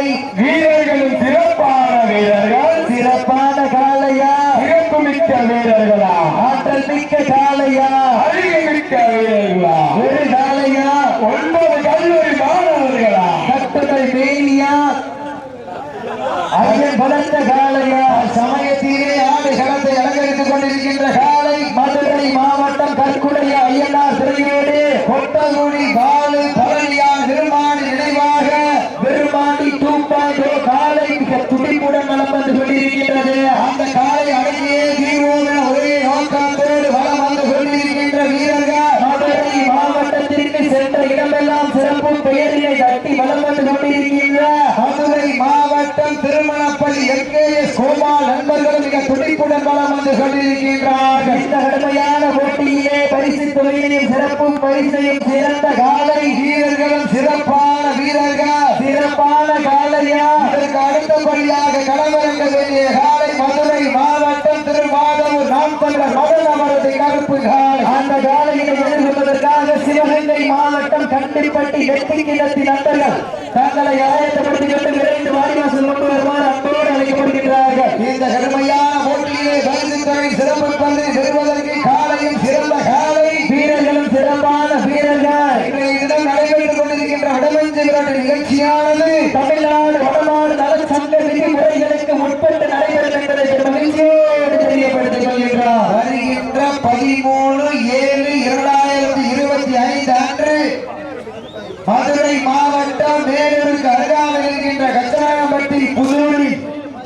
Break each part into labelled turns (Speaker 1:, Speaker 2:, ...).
Speaker 1: காலை
Speaker 2: வீரர்களும் சிறப்பான வீரர்கள்
Speaker 1: சிறப்பான காளையா
Speaker 2: சிறப்புமிக்க வீரர்களா
Speaker 1: ஆற்றல் மிக்க காளையா
Speaker 2: அறிவுமிக்க வீரர்களா
Speaker 1: ஒரு காளையா
Speaker 2: ஒன்பது கல்லூரி மாணவர்களா
Speaker 1: கட்டுரை மேனியா அயன் பலத்த காளையா சமயத்திலே ஆடு களத்தை அலங்கரித்துக் கொண்டிருக்கின்ற காலை மதுரை மாவட்டம் கற்குடைய ஐயனார் திருவியோடு கொட்டகுடி காலு பழனியார் பெருமாடி நினைவாக பெருமாடி டூ பாயிண்ட் காலை மிக துடிப்புடன் வலம் வந்து கொண்டிருக்கின்றது அந்த காலை அடங்கியே தீர்வோம் என ஒரே நோக்கத்தோடு வலம் வந்து கொண்டிருக்கின்ற வீரர்கள் மதுரை மாவட்டத்திற்கு சென்ற இடமெல்லாம் சிறப்பு பெயரினை தட்டி வலம் வந்து கொண்டிருக்கின்ற மதுரை மாவட்டம் திருமணப்பள்ளி எஸ்கேஎஸ் கோபால் நண்பர்கள் மிக துடிப்புடன் வலம் வந்து கொண்டிருக்கின்றார்கள். இந்த கடுமையான போட்டியிலே பரிசு தொகையினையும் சிறப்பு பரிசையும் சிறந்த காலை வீரர்களும் சிறப்பான வீரர்கள். சிறப்பான காலையா இதற்கு அடுத்தபடியாக களமிறங்க வேண்டிய காலை மதுரை மாவட்டம் திருவாதூர் நாம் தமிழர் மதன் அவரது கருப்பு காலை. அந்த காலையினை எதிர்கொள்வதற்காக சிவகங்கை மாவட்டம் கண்டிப்பட்டி வெற்றி கிடத்தி நண்பர்கள் தங்களை ஆயத்தப்படுத்திக் கொண்டு விரைந்து வாரிவாசல் கொண்டு வருமாறு அன்போடு அழைக்கப்படுகின்றார்கள் இந்த கடுமையான போட்டியிலே பரிசு தொகை சிறப்பு பந்து பெறுவதற்கு காலையும் சிறந்த காலை. வீரர்களும் சிறப்பான வீரர்கள். இன்றைய தினம் நடைபெற்றுக் கொண்டிருக்கின்ற வடமஞ்சு விரட்டு நிகழ்ச்சியானது தமிழ்நாடு வடநாடு சங்க விதிமுறைகளுக்கு உட்பட்டு நடைபெறும் என்பதை மகிழ்ச்சியோடு தெரியப்படுத்திக் கொள்கின்றார். வருகின்ற பதிமூணு ஏழு இரண்டாயிரத்தி இருபத்தி ஐந்து அன்று மதுரை மாவட்டம் வேலூருக்கு அருகாமையில் இருக்கின்ற கச்சனாயம்பட்டி புதூரில்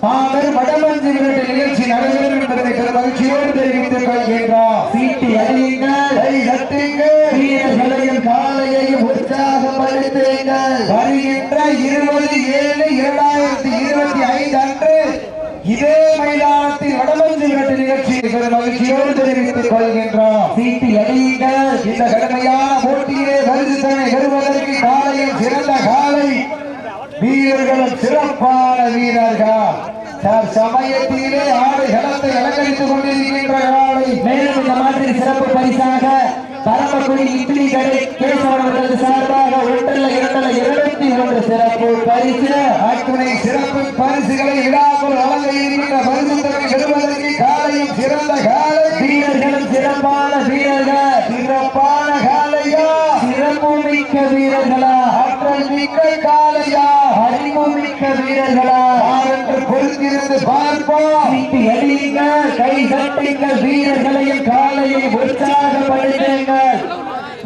Speaker 1: மாபெரும் வடமஞ்சு விரட்டு நிகழ்ச்சி நடைபெறும் என்பதை பெரும் மகிழ்ச்சியோடு தெரிவித்துக் கொள்கின்றோம் சீட்டி அடியுங்கள் கை தட்டுங்கள் வீரர்களையும் காலையையும் உற்சாகப்படுத்துங்கள் வருகின்ற இருபது ஏழு இரண்டாயிரத்தி இருபத்தி ஐந்து அன்று இதே மைதானத்தில் வடமஞ்சு விரட்டு நிகழ்ச்சி பெரும் மகிழ்ச்சியோடு தெரிவித்துக் கொள்கின்றோம் சீட்டு அடியுங்கள் இந்த கடுமையான போட்டியிலே பரிசு பெறுவதற்கு காலையில் சிறந்த காலை வீரர்களும் சிறப்பான வீரர்கள். சார் சமயத்திலே ஆடு களத்தை அலங்கரித்துக் கொண்டிருக்கின்ற காலை. மேலும் இந்த மாதிரி சிறப்பு பரிசாக பரமக்குடி இட்லி கடை கேசவன் சார்பாக ஒன்றல்ல இரண்டல்ல இருபத்தி ஒன்று சிறப்பு பரிசு. அத்துணை சிறப்பு பரிசுகளை விடாமல் வழங்க இருக்கின்ற பரிசு தொகை பெறுவதற்கு காலையும் சிறந்த காலை சிறப்பான வீரர்கள். சிறப்பான காலையா சிறப்பு மிக்க வீரர்களா. ஆற்றல் மிக்க காலையா அறிவு மிக்க வீரர்களா. யாரென்று பொறுத்திருந்து பார்ப்போம். அடியுங்கள் கை தட்டுங்கள் வீரர்களையும் காலையும் உற்சாகப்படுத்துங்கள்.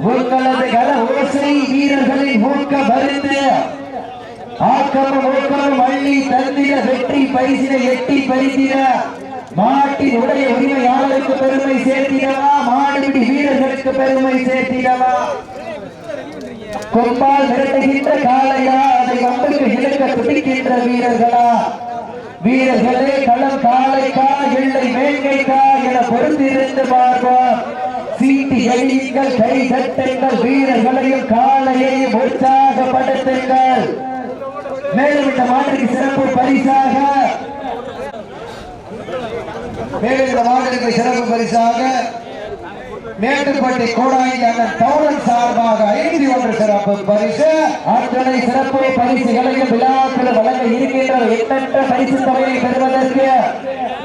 Speaker 1: உங்களது கல ஓசை வீரர்களை ஊக்க மருந்து ஆக்கமும் ஊக்கமும் அள்ளி தந்திட வெற்றி பரிசினை எட்டி பறித்திட. மாட்டின் உடைய உரிமை யாருக்கு பெருமை சேர்த்திடவா? மாடுபிடி வீரர்களுக்கு பெருமை சேர்த்திடவா? கொம்பால் மிரட்டுகின்ற காலையா அதை வம்புக்கு இழக்க துடிக்கின்ற வீரர்களா? வீரர்களே களம் காலைக்கா எல்லை வேங்கைக்கா என பொறுத்திருந்து பார்ப்போம். சீட்டி எளியுங்கள் கை தட்டுங்கள் வீரர்களையும் காலையையும் உற்சாகப்படுத்துங்கள். மேலும் இந்த மாட்டிற்கு சிறப்பு பரிசாக மேலும் இந்த மாட்டிற்கு சிறப்பு பரிசாக மேட்டுப்பட்டி கோடாங்கி அண்ணன் தௌரன் சார்பாக ஐந்து ஒன்று சிறப்பு பரிசு. அத்தனை சிறப்பு பரிசுகளையும் விழாக்கள் வழங்க இருக்கின்ற எண்ணற்ற பரிசு தொகையை பெறுவதற்கு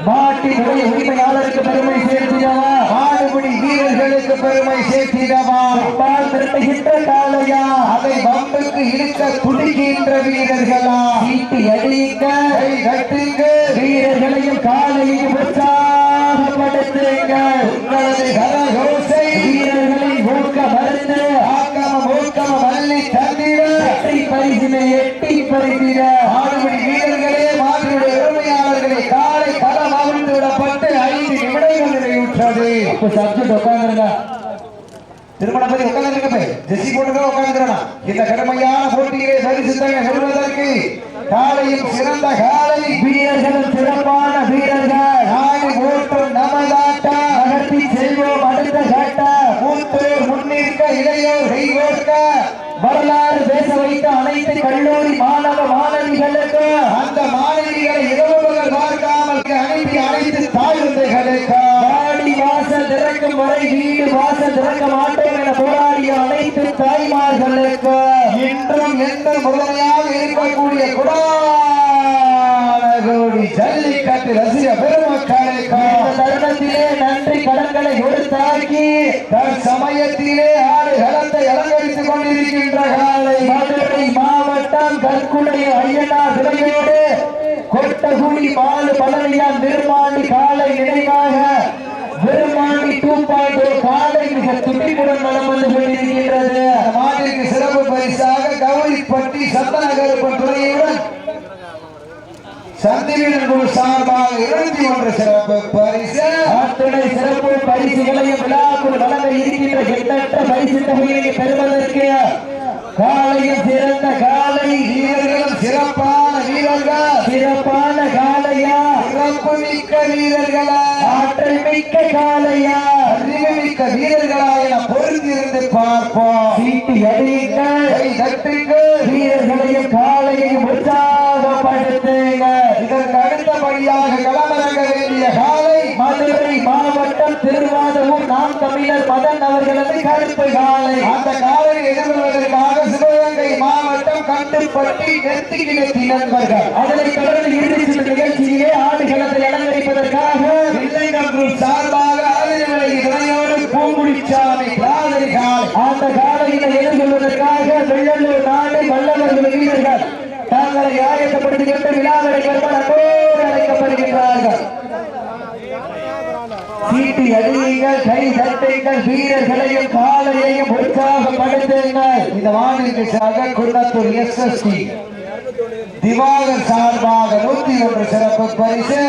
Speaker 1: மாட்டினுடைய உரிமையாளருக்கு பெருமை சேர்த்திடவா? மாடுபிடி வீரர்களுக்கு பெருமை சேர்த்திடவா? பால் திரட்டுகின்ற காலையா அதை வம்புக்கு இருக்க துடிக்கின்ற வீரர்களா? சீட்டி அடியுங்க வீரர்களையும் காலையும் உற்சாகப்படுத்துங்கள் உங்களது கரகோசை வீரர்களை ஊக்க மருந்து ஆக்கம ஊக்கம மல்லி தந்திட வெற்றி பரிசினை பரிசிட ஆடுபடி வீரர்களே மாற்றினுடைய உரிமையாளர்களை காலை களம் அவிழ்ந்து விடப்பட்டு ஐந்து நிமிடங்கள் நிறைவுற்றது. அப்ப சப்ஜெக்ட் உட்காந்துருங்க திருமணபதி உட்கார்ந்து போய். ஜெசி போட்டுக்க உட்கார்ந்துடா இந்த கடுமையான போட்டியிலே பரிசு தங்க சொல்வதற்கு காலையும் சிறந்த காலை. வீரர்களும் அனுப்பி அனைத்து தாழ்வுகளுக்கு வாடி வாசல் திறக்கும் வரை வீடு வாசல் திறக்க மாட்டோம் என போராடிய அனைத்து தாய்மார்களுக்கு இன்றும் என்று முதன்மையாக இருக்கக்கூடிய குடானகோடி ஜல்லிக்கட்டு ரசிக பெருமக்களுக்கு. தருணத்திலே நன்றி கடன்களை கொடுத்தாக்கி தன் சமயத்திலே ஆடு களத்தை அலங்கரித்துக் கொண்டிருக்கின்ற காலை. மதுரை மாவட்டம் கற்குடை ஐயனார் சிலையோடு கொட்டகுடி மாலு பழனியான் நிர்மாணி காலை நினைவாக பெருமாண்டி டூ பாயிண்ட் காலை மிக துடிப்புடன் மனம் வந்து கொண்டிருக்கின்றது. அந்த சிறப்பு பரிசாக கவுரிப்பட்டி சந்தனகருப்பன் துறையுடன் சந்திரன் குழு சார்பாக இருபத்தி ஒன்று சிறப்பு பரிசு. அத்துணை சிறப்பு பரிசுகளையும் விழாக்குள் வழங்க இருக்கின்ற எண்ணற்ற பரிசு தொகையை பெறுவதற்கு காலையும் சிறந்த காலை வீரர்களும் சிறப்பான வீரர்கள். சிறப்பான காலையா? சிறப்பு மிக்க வீரர்களா? ஆற்றல் மிக்க காலையா? அறிவு மிக்க வீரர்களா என பொருந்திருந்து பார்ப்போம். சீட்டு அடியுங்கள் கை தட்டுங்கள். வீரர்களையும் காலையையும் உற்சாகப்படுத்துங்க இதற்கு அடுத்தபடியாக களமிறங்க வேண்டிய காலை மதுரை மாவட்டம் திருவாதூர் நாம் தமிழர் மதன் அவர்களது கருப்பு காலை. அந்த காலை எதிர்கொள்வதற்காக சிவகங்கை மாவட்டம் கண்டுபட்டி நெத்திக்கிணத்தி நண்பர்கள். அதனைத் தொடர்ந்து இறுதி சுற்று நிகழ்ச்சியிலே ஆடுகளத்தை அலங்கரிப்பதற்காக வில்லைகள் குரூப் சார்பாக ஆதிரமலை இணையோடு பூங்குடிச்சாமி காலை காலை. அந்த காலையினை எதிர்கொள்வதற்காக வெள்ளலூர் நாடு வல்லவர்கள் வீரர்கள் தங்களை ஆயத்தப்படுத்திக் கொண்டு அன்போடு அழைக்கப்படுகின்றார்கள். அடியுங்கள் கை சட்டைகள் வீரர்களையும் காலையையும் உற்சாகப்படுத்துங்கள். இந்த வானிலைக்காக சாக Kunnathur S S T Diwakar சார்பாக நூத்தி ஒன்று சிறப்பு பரிசு.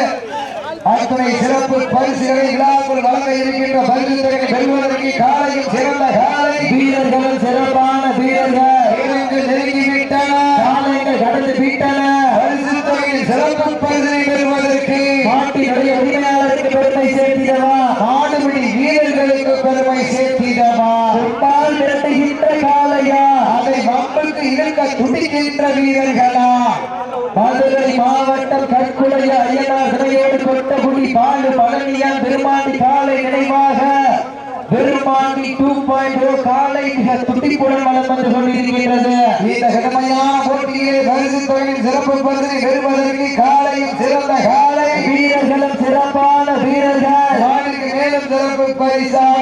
Speaker 1: அத்துணை சிறப்பு பரிசுகளை விழாக்குள் வழங்க இருக்கின்ற பரிசு பெறுவதற்கு காலையில் சிறந்த காலை. வீரர்களும் சிறப்பான வீரர்கள். இறங்கு நெருங்கிவிட்டன. காலைகள் கடந்து விட்டன. பரிசு தொகையில் சிறப்பு பரிசு பெறுவதற்கு நாட்டினுடைய உரிமையாளருக்கு பெருமை சேர்த்திடவா நாடுபிடி வீரர்களுக்கு பெருமை சேர்த்திடவா தொட்டால் மிரட்டுகின்ற காலையா அதை வம்புக்கு இழுக்க துடிக்கின்ற வீரர்களா மதுரை மாவட்டம் கற்குடைய ஐயனார் சிலையோடு கொட்டகுடி பாலு பெருமாண்டி காலை நினைவாக பெருமாண்டி டூ பாயிண்ட் oh காலை மிக துடிப்புடன் வளம் வந்து கொண்டிருக்கிறது இந்த கடுமையான போட்டியிலே பரிசு தொகையின் சிறப்பு பரிசனை பெறுவதற்கு காலையும் சிறந்த காலை வீரர்களும் சிறப்பான வீரர்கள். மேலும் சிறப்பு பரிசாக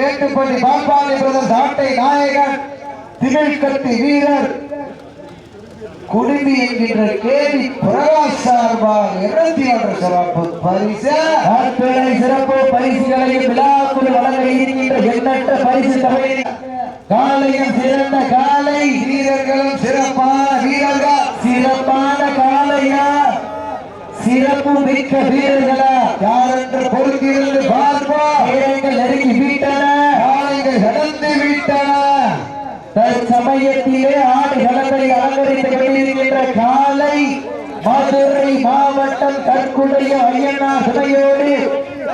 Speaker 1: மேட்டுப்பட்டி பாப்பாளி பிரதர் சாட்டை நாயகன் திகழ்கட்டு வீரர் குடுமி என்கின்ற கேள்வி பிரகாஷ் சார்பாக இருபத்தி ஒன்று சிறப்பு பரிசு. சிறப்பு பரிசுகளையும் விழாக்குள் வழங்க இருக்கின்ற எண்ணற்ற பரிசு தொகையை காலையும் சிறந்த காலை. வீரர்களும் சிறப்பான வீரர்கள்? சிறப்பான காலையா? சிறப்பு மிக்க வீரர்களா? யாரென்று பொறுத்திருந்து பார்ப்போம். நெருங்கி விட்டன. காலைகள் கடந்து விட்டன. தற்சமயத்திலே ஆடு களத்தை அலங்கரித்துக் கொண்டிருக்கின்ற காலை மதுரை மாவட்டம் தற்குடைய ஐயனா சிலையோடு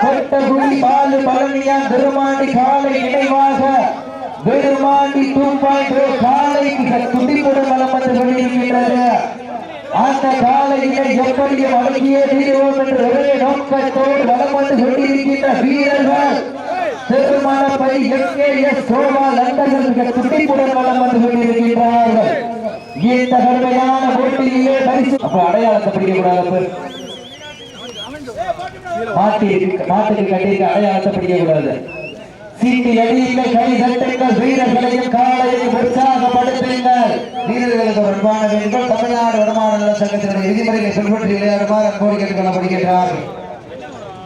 Speaker 1: கொட்டகுடி பாலு பழனியா திருமாண்டி காலை நினைவாக பெருமாண்டி டூ காலை துடிப்புடன் வளம் வந்து கொண்டிருக்கின்றது. அந்த காலையிலே எப்படியும் அடங்கியே தீர்வோம் என்று ஒரே நோக்கத்தோடு வளம் வந்து கொண்டிருக்கின்ற வீரர்கள் திருமணப்பை எங்கே எஸ் சோபா லண்டனில் மிக துடிப்புடன் வளம் வந்து கொண்டிருக்கின்றார்கள். இந்த கடுமையான போட்டியிலே பரிசு அப்ப அடையாளத்தை பிடிக்க கூடாது மாட்டுக்கு கட்டியிருக்க அடையாளத்தை சீட்டு எடியுங்கள் கை தட்டுங்கள். வீரர்களையும் உற்சாகப்படுத்துங்கள். வீரர்களுக்கு தமிழ்நாடு வருமான நல சங்கத்தினுடைய விதிமுறைகளை பின்பற்றி விளையாடுமாறு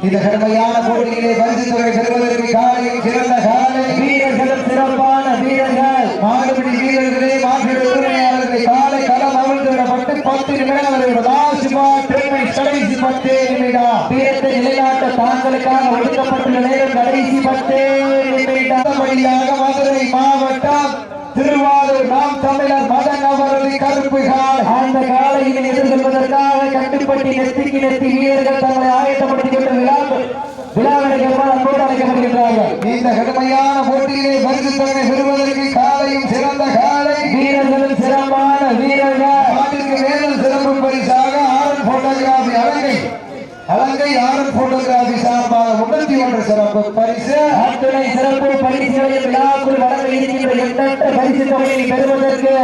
Speaker 1: இந்த கடுமையான போட்டியிலே பரிசு தொகை பெறுவதற்கு காலையில் சிறந்த காலை. வீரர்களும் சிறப்பான வீரர்கள். மாடுபிடி வீரர்களே மாற்றிட உரிமையாளர்களை காலை களம் அமர்ந்து விடப்பட்டு பத்து நிமிடம் அவர்கள் லாஸ்ட் பெருமை கடைசி பத்தே நிமிடம். வீரத்தை நிலைநாட்ட தாங்களுக்காக ஒடுக்கப்பட்டுள்ள நேரம் கடைசி பத்தே நிமிடம். வழியாக மதுரை மாவட்டம் திருவாரூர் நாம் தமிழர் மதன் அவரது கருப்பு கால் அந்த காலையில் எதிர்கொள்வதற்காக கட்டுப்பட்டி நெத்திக்கு நெத்தி வீரர்கள் தங்களை ஆயத்தப்படுத்திக் கொண்டு விழா விழாவினை அன்போடு அழைக்கப்படுகின்றார்கள் இந்த கடுமையான போட்டியிலே பரிசு தொகை பெறுவதற்கு காலையும் சிறந்த காலை. வீரர்களும் சிறப்பான வீரர்கள். நாட்டிற்கு மேலும் சிறப்பு பரிசாக Aaron photography Alangai. Alangai Aaron photography சார்பாக முப்பத்தி ஒன்று சிறப்பு பரிசு.
Speaker 3: அத்துணை சிறப்பு பரிசுகளையும் விழாக்குள் வழங்க இருக்கின்ற எண்ணற்ற பரிசு தொகையை பெறுவதற்கு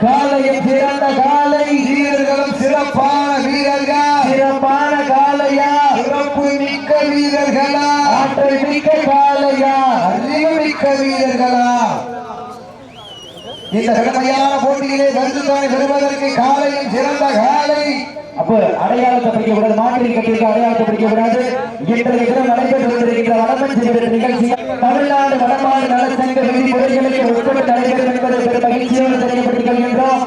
Speaker 3: காலையும் சிறந்த காலை.
Speaker 1: வீரர்களும் சிறப்பான வீரர்கள்?
Speaker 3: சிறப்பான காலையா?
Speaker 1: சிறப்பு மிக்க வீரர்களா?
Speaker 3: ஆற்றல் மிக்க காலையா?
Speaker 1: அறிவு மிக்க வீரர்களா? இந்த கடுமையான போட்டியிலே பரிசுத்தானை பெறுவதற்கு காலையும் சிறந்த காலை.
Speaker 3: அப்போ அடையாளத்தை பிடிக்க கூடாது மாற்றில் கட்டிருக்க அடையாளத்தை பிடிக்க கூடாது இன்றைய தினம் நடைபெற்றிருக்கிற கொண்டிருக்கிற செய்கிற நிகழ்ச்சி தமிழ்நாடு வடமாறு நலச்சங்க விதிமுறைகளுக்கு உட்பட்டு நடைபெறும் என்பதை பெரும் மகிழ்ச்சியோடு தெரியப்படுத்திக் கொள்கின்றோம்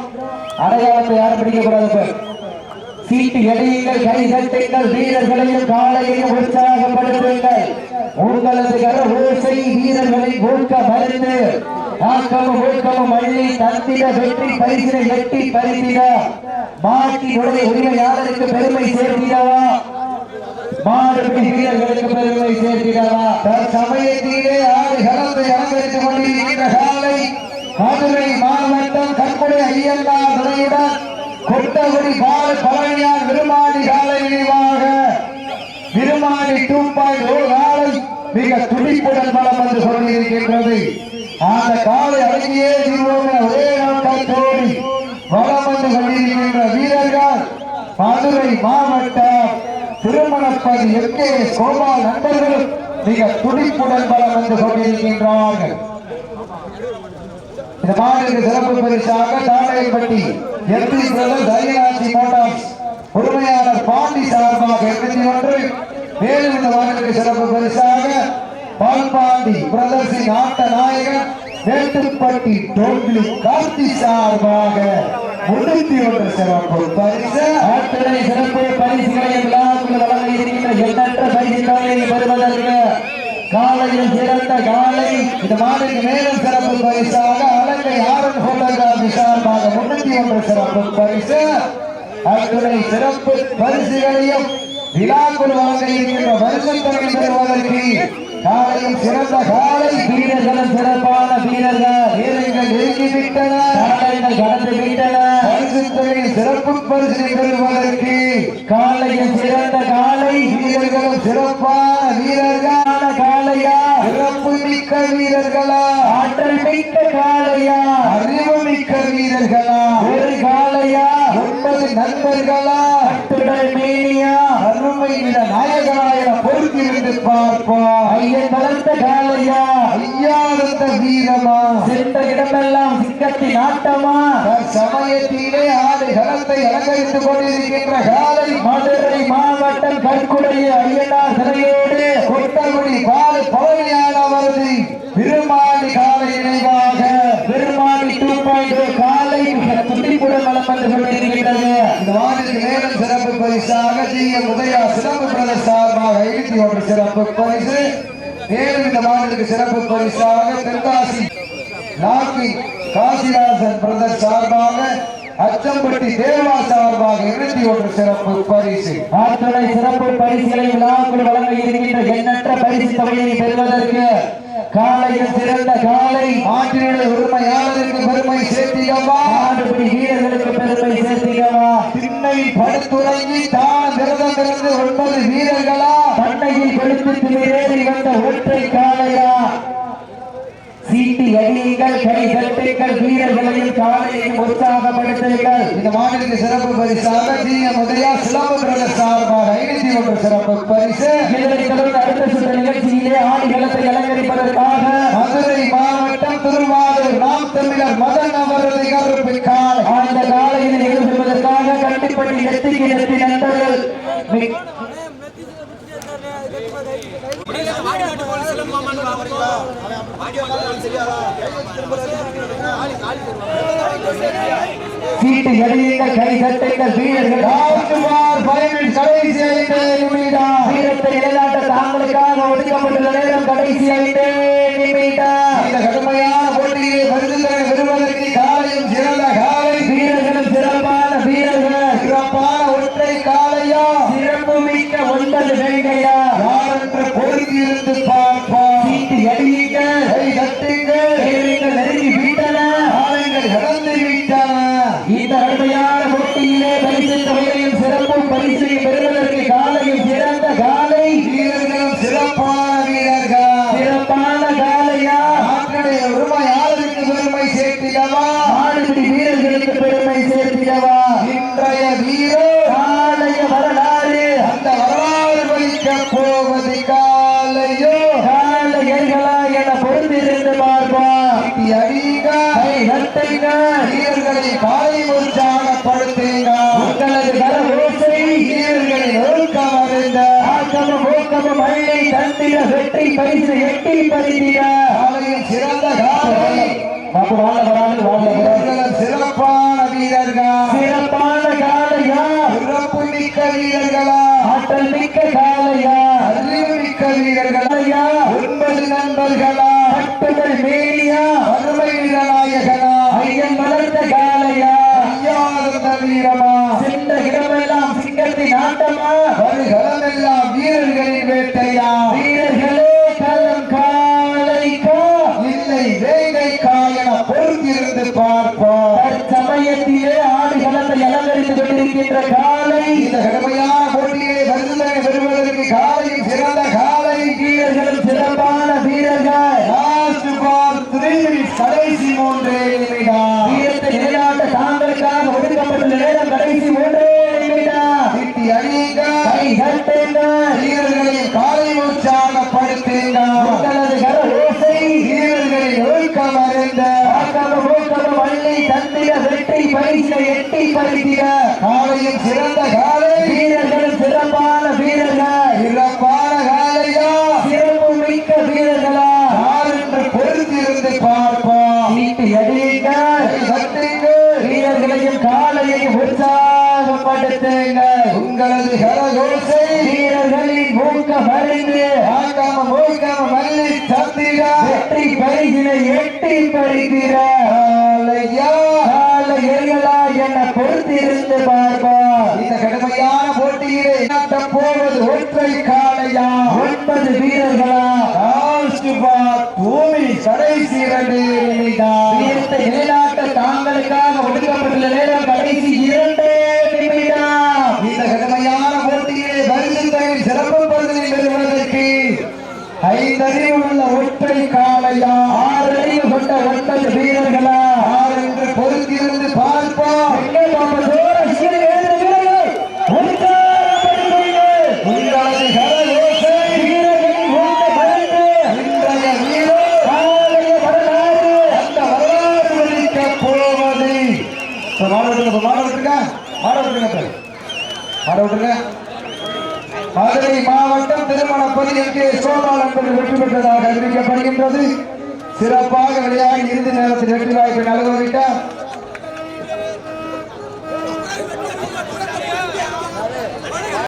Speaker 3: அடையாளத்தை யாரும் பிடிக்க கூடாது சீட்டு எடையுங்கள் கை தட்டுங்கள் வீரர்களையும் காலையையும் உற்சாகப்படுத்துங்கள். உங்களது கர ஓசை வீரர்களை ஊக்க மருந்து ஆக்கமும் ஊக்கமும் அள்ளி தந்திட வெற்றி பரிசினை எட்டி பரிசிட. மாட்டினுடைய உரிமையாளருக்கு பெருமை சேர்த்திடவா? மாடுபிடி வீரர்களுக்கு பெருமை சேர்த்திடவா?
Speaker 1: தற்சமயத்திலே ஆறு களத்தை அலங்கரித்துக் கொண்டிருக்கின்ற காலை மதுரை மாவட்டம் கற்புடை ஐயல்லா துணையுடன் கொட்டகுடி பால பழனியார் விருமாடி காலை நினைவாக. விருமாடி டூ பாயிண்ட் ஓ காலை மிக துடிப்புடன் பலம் என்று சொல்லியிருக்கின்றது அந்த காலை அடங்கியே தீர்வோம் என ஒரே நோக்கத்தோடு வளம் வந்து கொண்டிருக்கின்ற வீரர்கள் மதுரை திருமணப்பதி கோபால் நண்பர்கள் மிக துடிப்புடன் பலம் வந்து கொண்டிருக்கின்றார்கள். இந்த மாநில சிறப்பு பரிசாக Thazhaiyapatti MP brother Thariyanachi motors உரிமையாளர் பாண்டி சார்பாக எண்பத்தி ஒன்று மேலும் இந்த சிறப்பு பரிசாக பால்பாண்டி பிரதர்சி ஆட்ட நாயகன் மேட்டுப்பட்டி டோங்கிலி கார்த்தி சார்பாக முன்னூத்தி ஒன்று சிறப்பு பரிசு
Speaker 3: அத்தனை சிறப்பு பரிசுகளை விழாக்குள் வழங்க இருக்கின்ற எண்ணற்ற பரிசுகளை பெறுவதற்கு காலையில் சிறந்த காலை
Speaker 1: இந்த மாநில மேலும் சிறப்பு பரிசாக அலங்கை ஆரன் போட்டோகிராபி சார்பாக முன்னூத்தி ஒன்று சிறப்பு பரிசு. அத்துணை சிறப்பு பரிசுகளையும் விழாக்குள் வழங்க இருக்கின்ற வருஷத்தொகை பெறுவதற்கு காலையும் சிறந்த காலை
Speaker 3: வீரர்களும் சிறப்பான வீரர்கள்.
Speaker 1: வீரர்கள் நெருங்கிவிட்டன
Speaker 3: காலைகள் கடந்து விட்டன
Speaker 1: தொழில் சிறப்பு பரிசு பெறுவதற்கு
Speaker 3: காலையில் சிறந்த காலை
Speaker 1: வீரர்களும் சிறப்பான
Speaker 3: வீரர்களான காலையா
Speaker 1: சிறப்பு மிக்க வீரர்களா?
Speaker 3: ஆற்றல் மிக்க காலையா
Speaker 1: அறிவு மிக்க வீரர்களா?
Speaker 3: ஒரு காலையா
Speaker 1: ஒன்பது நண்பர்களா?
Speaker 3: அத்துடன் மேனியா?
Speaker 1: அருமை விட நாயகனாய பொறுத்திருந்து பார்ப்போம்
Speaker 3: ஐயன் வளர்த்த காலையா?
Speaker 1: ஐயானந்த வீரமா?
Speaker 3: சென்ற இடமெல்லாம் சிங்கத்தின் ஆட்டமா
Speaker 1: சமயத்திலே ஆடு களத்தை அலங்கரித்துக் கொண்டிருக்கின்ற காலை
Speaker 3: மதுரை மாவட்டம் கற்குடைய ஐயனார் சிறையோடு
Speaker 1: கொட்டகுடி பால் பழனியானவரது திருமாலி காலை நினைவாக.
Speaker 3: பெருமாளி டூ பாயிண்ட் காலை மிக துடிப்புடன் வளம் வந்து கொண்டிருக்கிறது
Speaker 1: இந்த வாரத்துக்கு மேலும் சிறப்பு பரிசாக ஜி எம் உதயா சிறப்பு பிரதர் ஒன்று சிறப்பு பரிசு. மேலும் இந்த மாநிலத்துக்கு சிறப்பு பரிசாக தென்காசி நாக்கி காசிராசன் பிரதர் சார்பாக அச்சம்பட்டி தேவா சார்பாக இருபத்தி ஒன்று சிறப்பு பரிசு.
Speaker 3: ஆற்றலை சிறப்பு பரிசுகளை விழாக்குள் வழங்க இருக்கின்ற எண்ணற்ற பரிசு தொகையை பெறுவதற்கு காலையில் சிறந்த காலை
Speaker 1: ஆற்றினுடைய உரிமையாளருக்கு பெருமை சேர்த்திடவா?
Speaker 3: ஆடுபிடி வீரர்களுக்கு பெருமை சேர்த்திடவா?
Speaker 1: திண்ணை படுத்துறங்கி தான் விரதம் இருந்து ஒன்பது வீரர்களா?
Speaker 3: பண்ணையில் கொடுத்து திமிரேறி வந்த ஒற்றை காலையா சீட்டி அடியுங்கள் கை தட்டுங்கள் வீரர்களையும் காலையையும் உற்சாகப்படுத்துங்கள்.
Speaker 1: இந்த மாநிலத்துக்கு சிறப்பு பரிசாக ஜி எம் உதயா பிரதர் சார்பாக ஐநூத்தி ஒன்று சிறப்பு பரிசு.
Speaker 3: இதனைத் தொடர்ந்து அடுத்த சுற்று நிகழ்ச்சியிலே ஆடிகளத்தை அலங்கரிப்பதற்காக
Speaker 1: மதுரை மாவட்டம் திருவாரூர் நாம் தமிழர் மதன் அவரது கருப்பு
Speaker 3: அந்த காலையில் எழுதுவதற்காக கண்டிப்பட்டி நெத்திக்கு நெத்தி நண்பர்கள் சீட்டு எடையுங்கள் கை தட்டுங்கள் வீரர்கள்.
Speaker 1: ராஜ்குமார் பயனில் கடைசி ஐந்து நிமிடம்
Speaker 3: வீரத்தை நிலைநாட்ட தாங்களுக்காக ஒதுக்கப்பட்டுள்ள நேரம் கடைசி ஐந்து நிமிடம்
Speaker 1: இந்த கடுமையான போட்டியை பரிந்துரை பெறுவதற்கு காலையும் சிறந்த
Speaker 3: சிறப்பாக மயிலை தந்திர வெற்றி பரிசு எட்டி பறித்திட.
Speaker 1: அவையின் சிறந்த காலை. சிறப்பான வீரர்களா.
Speaker 3: சிறப்பான காலையா?
Speaker 1: சிறப்பு மிக்க வீரர்களா?
Speaker 3: ஆற்றல் மிக்க காலையா?
Speaker 1: அறிவு மிக்க
Speaker 3: வீரர்களையா
Speaker 1: ஒன்பது நண்பர்களா?
Speaker 3: கட்டுகள் மேலியா
Speaker 1: அருமை வீரநாயகனா
Speaker 3: ஐயன் வளர்ந்த காலையா?
Speaker 1: ஐயா வீரமா?
Speaker 3: சிந்த இடமெல்லாம் சிங்கத்தின் ஆட்டமா?
Speaker 1: வருகளமெல்லாம் வீரர்களின் வேட்டை
Speaker 3: எட்டி பறிக்கிற
Speaker 1: காலையில் சிறந்த காலை.
Speaker 3: வீரர்கள்
Speaker 1: சிறப்பான
Speaker 3: வீரர்கள்.
Speaker 1: பொறுத்திருந்து
Speaker 3: பார்ப்பா
Speaker 1: இந்த கடுமையான போட்டியிலே போவது ஒற்றை காலையா
Speaker 3: ஒன்பது வீரர்களா
Speaker 1: பூமி கடைசி இரண்டு
Speaker 3: தாங்களுக்காக